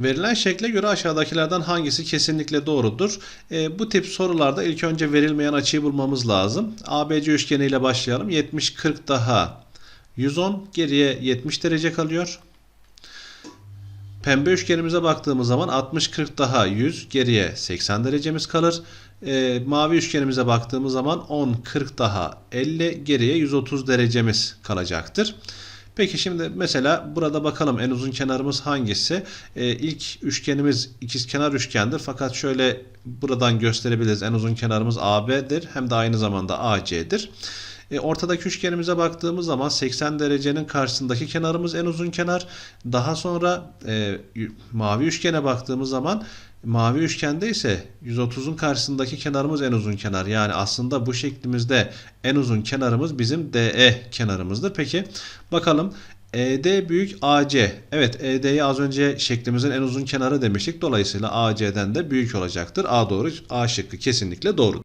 Verilen şekle göre aşağıdakilerden hangisi kesinlikle doğrudur? E, bu tip sorularda ilk önce verilmeyen açıyı bulmamız lazım. ABC üçgeni ile başlayalım. 70 40 daha 110 geriye 70 derece kalıyor. Pembe üçgenimize baktığımız zaman 60 40 daha 100 geriye 80 derecemiz kalır. E, mavi üçgenimize baktığımız zaman 10 40 daha 50 geriye 130 derecemiz kalacaktır. Peki şimdi mesela burada bakalım en uzun kenarımız hangisi? Ee, ilk üçgenimiz ikizkenar üçgendir. Fakat şöyle buradan gösterebiliriz. En uzun kenarımız AB'dir. Hem de aynı zamanda AC'dir. E, ortadaki üçgenimize baktığımız zaman 80 derecenin karşısındaki kenarımız en uzun kenar. Daha sonra e, mavi üçgene baktığımız zaman mavi üçgende ise 130'un karşısındaki kenarımız en uzun kenar. Yani aslında bu şeklimizde en uzun kenarımız bizim DE kenarımızdır. Peki bakalım ED büyük AC. Evet ED'yi az önce şeklimizin en uzun kenarı demiştik. Dolayısıyla AC'den de büyük olacaktır. A doğru A şıkkı kesinlikle doğru.